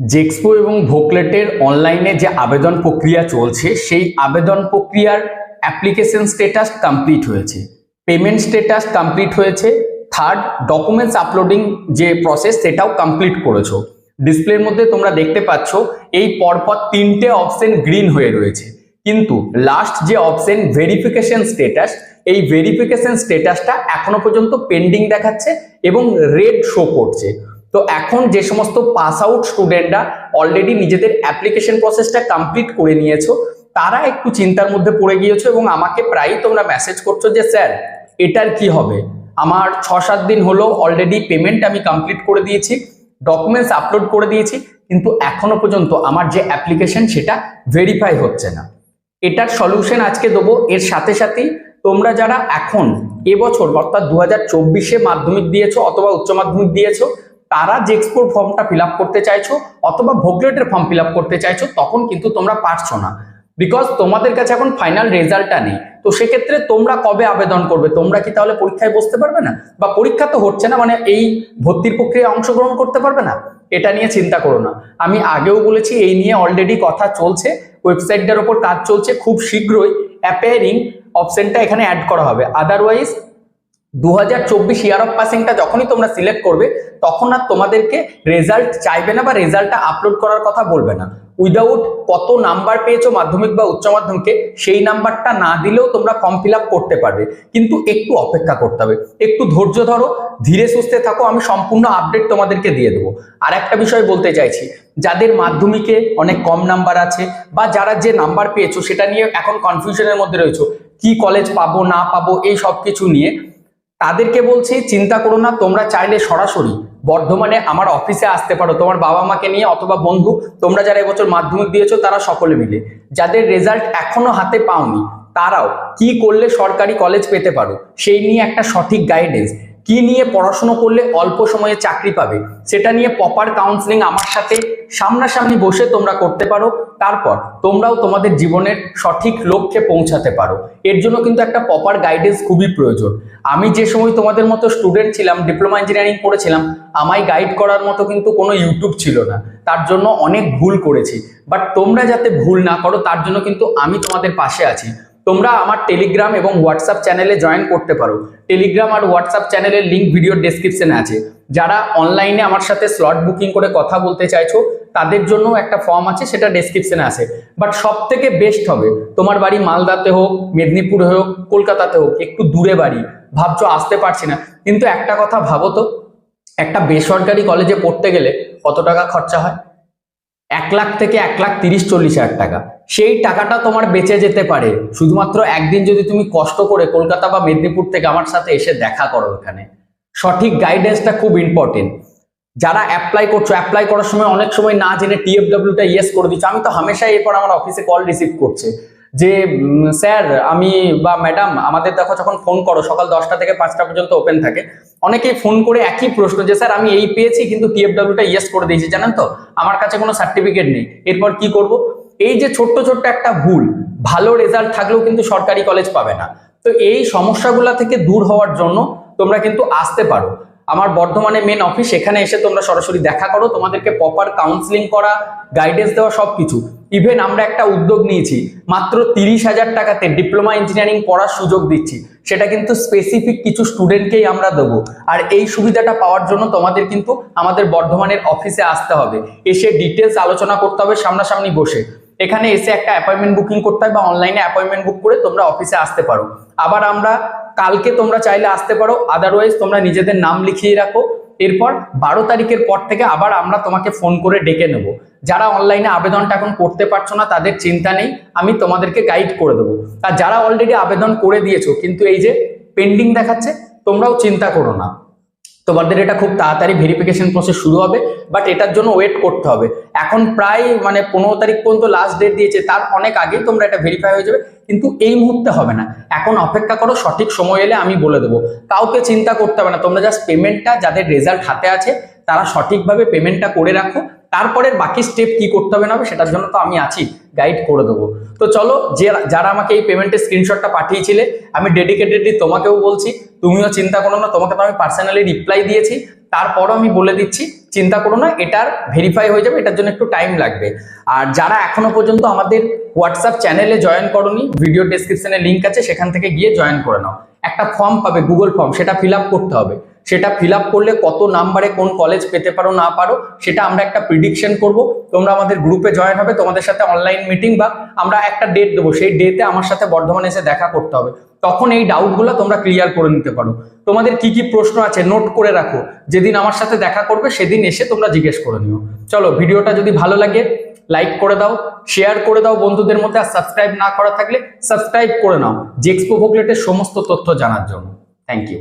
জেক্সপো এবং ভোকলেটের অনলাইনে যে আবেদন প্রক্রিয়া চলছে, সেই আবেদন প্রক্রিয়ার অ্যাপ্লিকেশন স্টেটাস কমপ্লিট হয়েছে। পেমেন্ট স্টেটাস কমপ্লিট হয়েছে। থার্ড, ডকুমেন্টস আপলোডিং যে প্রসেস, সেটাও কমপ্লিট করেছ। ডিসপ্লের মধ্যে তোমরা দেখতে পাচ্ছ, এই পরপর তিনটে অপশন গ্রিন হয়ে রয়েছে। কিন্তু লাস্ট যে অপশন, ভেরিফিকেশন স্টেটাস, এই ভেরিফিকেশন স্টেটাসটা এখনও পর্যন্ত পেন্ডিং দেখাচ্ছে এবং রেড শো করছে। তো এখন যে সমস্ত পাস আউট স্টুডেন্টরা অলরেডি নিজেদের অ্যাপ্লিকেশন প্রসেসটা কমপ্লিট করে নিয়েছো, তারা একটু চিন্তার মধ্যে পড়ে গিয়েছো এবং আমাকে প্রায়ই তোমরা মেসেজ করছ যে, স্যার, এটার কি হবে? আমার ছ সাত দিন হলো অলরেডি পেমেন্ট আমি কমপ্লিট করে দিয়েছি ডকুমেন্টস আপলোড করে দিয়েছি, কিন্তু এখনও পর্যন্ত আমার যে অ্যাপ্লিকেশন সেটা ভেরিফাই হচ্ছে না। এটার সলিউশন আজকে দেবো। এর সাথে সাথেই তোমরা যারা এখন এবছর, অর্থাৎ দু হাজার চব্বিশে মাধ্যমিক দিয়েছ অথবা উচ্চ মাধ্যমিক দিয়েছ তারা যে এক্সপোর্ট ফর্মটা ফিল করতে চাইছো অথবা ভোগলেটের ফর্ম ফিল করতে চাইছো, তখন কিন্তু তোমরা পারছ না। বিকজ তোমাদের কাছে এখন ফাইনাল রেজাল্টটা নেই। তো সেক্ষেত্রে তোমরা কবে আবেদন করবে? তোমরা কি তাহলে পরীক্ষায় বসতে পারবে না? বা পরীক্ষা তো হচ্ছে না মানে এই ভর্তির প্রক্রিয়ায় অংশগ্রহণ করতে পারবে না? এটা নিয়ে চিন্তা করো না। আমি আগেও বলেছি, এই নিয়ে অলরেডি কথা চলছে। ওয়েবসাইটটার ওপর কাজ চলছে খুব শীঘ্রই। অ্যাপেয়ারিং অপশনটা এখানে অ্যাড করা হবে। আদারওয়াইজ দু হাজার চব্বিশ ইয়ার অফ পাসিংটা যখনই তোমরা সিলেক্ট করবে, তখন আর তোমাদেরকে রেজাল্ট চাইবে না বা রেজাল্টটা আপলোড করার কথা বলবে না। উইদাউট কত নাম্বার পেয়েছ মাধ্যমিক বা উচ্চ মাধ্যমিকে, সেই নাম্বারটা না দিলেও তোমরা ফর্ম ফিল করতে পারবে। কিন্তু একটু অপেক্ষা করতে হবে। একটু ধৈর্য ধরো, ধীরে সুস্থে থাকো, আমি সম্পূর্ণ আপডেট তোমাদেরকে দিয়ে দেবো। আর একটা বিষয় বলতে চাইছি, যাদের মাধ্যমিকে অনেক কম নাম্বার আছে বা যারা যে নাম্বার পেয়েছ, সেটা নিয়ে এখন কনফিউশনের মধ্যে রয়েছো, কি কলেজ পাবো, না পাবো, এই সব কিছু নিয়ে তাদেরকে বলছি, চিন্তা করো না, তোমরা চাইলে সরাসরি বর্ধমানে আমার অফিসে আসতে পারো। তোমার বাবা মাকে নিয়ে অথবা বন্ধু, তোমরা যারা এবছর মাধ্যমিক দিয়েছ, তারা সকলে মিলে। যাদের রেজাল্ট এখনও হাতে পাওনি, তারাও কি করলে সরকারি কলেজ পেতে পারো, সেই নিয়ে একটা সঠিক গাইডেন্স কি নিয়ে পড়াশোনা করলে অল্প সময়ে চাকরি পাবে? সেটা নিয়ে প্রপার কাউন্সিলিং আমার সাথে সামনাসামনি বসে তোমরা করতে পারো। তারপর তোমরাও তোমাদের জীবনের সঠিক লক্ষ্যে পৌঁছাতে পারো। এর জন্য কিন্তু একটা প্রপার গাইডেন্স খুবই প্রয়োজন। আমি যে সময় তোমাদের মতো স্টুডেন্ট ছিলাম ডিপ্লোমা ইঞ্জিনিয়ারিং করেছিলাম, আমায় গাইড করার মতো কিন্তু কোনো ইউটিউব ছিল না। তার জন্য অনেক ভুল করেছি। বাট তোমরা যাতে ভুল না করো, তার জন্য কিন্তু আমি তোমাদের পাশে আছি। তোমরা আমার টেলিগ্রাম এবং হোয়াটসঅ্যাপ চ্যানেলে জয়েন করতে পারো। টেলিগ্রাম আর হোয়াটসঅ্যাপ চ্যানেলের লিঙ্ক ভিডিও ডেসক্রিপশনে আছে। যারা অনলাইনে আমার সাথে স্লট বুকিং করে কথা বলতে চাইছো, তাদের জন্য একটা ফর্ম আছে, সেটা ডেসক্রিপশনে আছে। বাট সব থেকে বেস্ট হবে, তোমার বাড়ি মালদাতে হোক, মেদিনীপুরে হোক, কলকাতাতে হোক, একটু দূরে বাড়ি। ভাবছ আসতে পারছি না। কিন্তু একটা কথা ভাবো তো, একটা বেসরকারি কলেজে পড়তে গেলে কত টাকা খরচা হয়? এক লাখ থেকে এক লাখ তিরিশ চল্লিশ হাজার টাকা। সেই টাকাটা তোমার বেঁচে যেতে পারে। শুধুমাত্র একদিন যদি তুমি কষ্ট করে কলকাতা বা মেদিনীপুর থেকে আমার সাথে এসে দেখা করো এখানে। সঠিক গাইডেন্সটা খুব ইম্পর্টেন্ট যারা অ্যাপ্লাই করছ অ্যাপ্লাই করার সময় অনেক সময় না জেনে টিএফডব্লিউটা ইয়েস করে দিচ্ছ। আমি তো হামেশাই এরপর আমার অফিসে কল রিসিভ করছে। যে স্যার, আমি বা ম্যাডাম, আমাদের দেখো যখন ফোন করো, সকাল দশটা থেকে পাঁচটা পর্যন্ত ওপেন থাকে, অনেকেই ফোন করে একই প্রশ্ন যে, স্যার, আমি এই পেয়েছি, কিন্তু টিএফডব্লিউটা ইয়েস করে দিয়েছি। জানেন তো? আমার কাছে কোনো সার্টিফিকেট নেই। এরপর কি করব? এই যে, ছোট্ট ছোট্ট একটা ভুল, ভালো রেজাল্ট থাকলেও কিন্তু সরকারি কলেজ পাবে না। তো এই সমস্যাগুলো থেকে দূর হওয়ার জন্য তোমরা কিন্তু আসতে পারো। আমার বর্ধমানে মেন অফিস এখানে এসে তোমরা সরাসরি দেখা করো। তোমাদেরকে প্রপার কাউন্সিলিং করা গাইডেন্স দেওয়া সব কিছু ইভেন আমরা একটা উদ্যোগ নিয়েছি, মাত্র তিরিশ হাজার টাকাতে ডিপ্লোমা ইঞ্জিনিয়ারিং পড়ার সুযোগ দিচ্ছি। সেটা কিন্তু স্পেসিফিক কিছু স্টুডেন্টকেই আমরা দেবো। আর এই সুবিধাটা পাওয়ার জন্য তোমাদের কিন্তু আমাদের বর্ধমানের অফিসে আসতে হবে। এসে ডিটেলস আলোচনা করতে হবে সামনাসামনি বসে। এখানে এসে একটা অ্যাপয়েন্টমেন্ট বুকিং করতে হয় বা অনলাইনে অ্যাপয়েন্টমেন্ট বুক করে তোমরা অফিসে আসতে পারো। আবার আমরা কালকে তোমরা চাইলে আসতে পারো আদারওয়াইজ তোমরা নিজেদের নাম লিখিয়ে রাখো। এরপর বারো তারিখের পর থেকে আবার আমরা তোমাকে ফোন করে ডেকে নেব। যারা অনলাইনে আবেদনটা এখন করতে পারছ না, তাদের চিন্তা নেই, আমি তোমাদেরকে গাইড করে দেবো। আর যারা অলরেডি আবেদন করে দিয়েছ, কিন্তু এই যে পেন্ডিং দেখাচ্ছে, তোমরাও চিন্তা করো না। তোমাদের এটা খুব তাড়াতাড়ি ভেরিফিকেশন প্রসেস শুরু হবে বাট এটার জন্য ওয়েট করতে হবে। এখন প্রায় মানে পনেরো তারিখ পর্যন্ত লাস্ট ডেট দিয়েছে, তার অনেক আগেই তোমরা এটা ভেরিফাই হয়ে যাবে, কিন্তু এই মুহূর্তে হবে না। এখন অপেক্ষা করো, সঠিক সময় এলে আমি বলে দেবো। কাউকে চিন্তা করতে হবে না, তোমরা জাস্ট পেমেন্টটা যাদের রেজাল্ট হাতে আছে, তারা সঠিকভাবে পেমেন্টটা করে রাখো তারপরের বাকি স্টেপ কি করতে হবে না সেটার জন্য তো আমি আছি গাইড করে দেবো। তো চলো, যে যারা আমাকে এই পেমেন্টের স্ক্রিনশটটা পাঠিয়েছিলে, আমি ডেডিকেটেডলি তোমাকেও বলছি, তুমিও চিন্তা করো না, তোমাকে তো আমি পার্সোনালি রিপ্লাই দিয়েছি, তারপরও আমি বলে দিচ্ছি, চিন্তা করো না, এটার ভেরিফাই হয়ে যাবে, এটার জন্য একটু টাইম লাগবে। আর যারা এখনও পর্যন্ত আমাদের হোয়াটসঅ্যাপ চ্যানেলে জয়েন করনি ভিডিও ডেসক্রিপশনে লিঙ্ক আছে, সেখান থেকে গিয়ে জয়েন করে নাও। একটা ফর্ম পাবে গুগল ফর্ম সেটা ফিল করতে হবে। সেটা ফিল করলে কত নাম্বারে কোন কলেজ পেতে পারো না পারো, সেটা আমরা একটা প্রিডিকশন করব। তোমরা আমাদের গ্রুপে জয়েন হবে, তোমাদের সাথে অনলাইন মিটিং বা আমরা একটা ডেট দেবো। সেই ডেটে আমার সাথে বর্ধমানে এসে দেখা করতে হবে। তখন এই ডাউটগুলো তোমরা ক্লিয়ার করে নিতে পারো। তোমাদের কি কি প্রশ্ন আছে নোট করে রাখো। যেদিন আমার সাথে দেখা করবে, সেদিন এসে তোমরা জিজ্ঞেস করে নিও। চলো, ভিডিওটা যদি ভালো লাগে লাইক করে দাও শেয়ার করে দাও বন্ধুদের মধ্যে, আর সাবস্ক্রাইব না করা থাকলে সাবস্ক্রাইব করে নাও। জেক্সপো ভোকলেটের সমস্ত তথ্য জানার জন্য। Thank you